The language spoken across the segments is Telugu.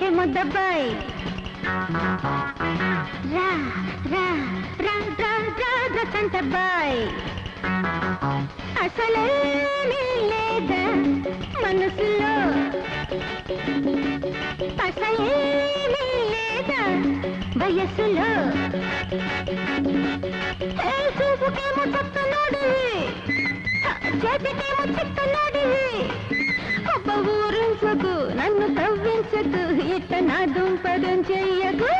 హే ముద్దబ్బాయ్. రా రా రా రా రా రా అసలేమీ లేదా మనసులో. అసలేమీ వయసులో చూపుకేమో చెప్తున్నాడివి చేతికేమో చెప్తున్నాడివి అబ్బ ఊరించకు నన్ను తవ్వించకు ఇట్ట నా దుంపదం చెయ్యకు.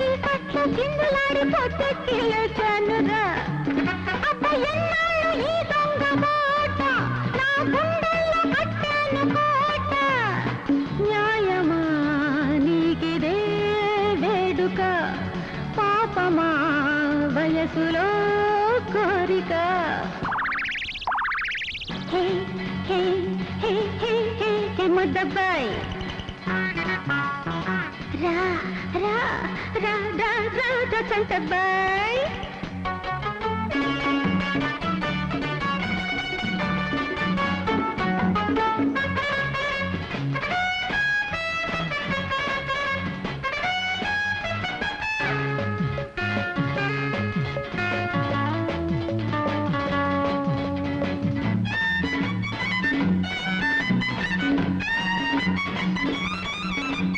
ముద్దులాడి చీకట్లో చిందులాడి పొద్దెక్కి లేచానురా. అబ్బ ఎన్నాళ్ళు ఈ దొంగ బాట? నా గుండెల్లో కట్టాను కోట. న్యాయమా నీకిదే వేడుక? పాపమా వయసులో కోరిక? హే హే హే హే హే హే ముద్దబ్బాయ్. రా. రా రా రా రా రా చంటబ్బాయ్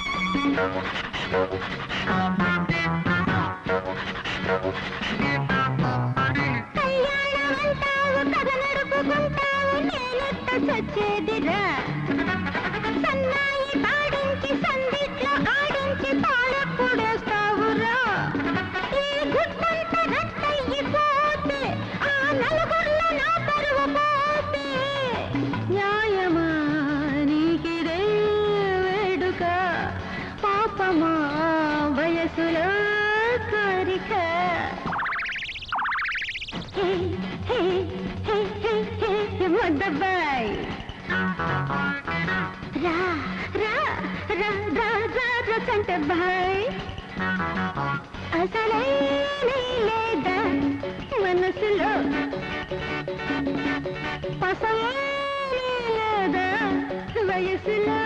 కళ్యాణం అంటావు కథ నడుపుకుంటావు నేనెట్ట చచ్చేదిరా. ముద్దబ్బాయ్ రా రా రా రా రా రా సంటబ్బాయ్ అసలేమీ లేదా మనసులో పసలేమీ లేదా వయసులో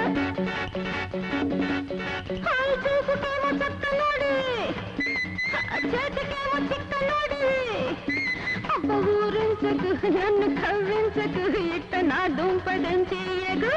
నన్ను కవ్వించకు ఇట్ట నా దుంపదం చెయ్యగు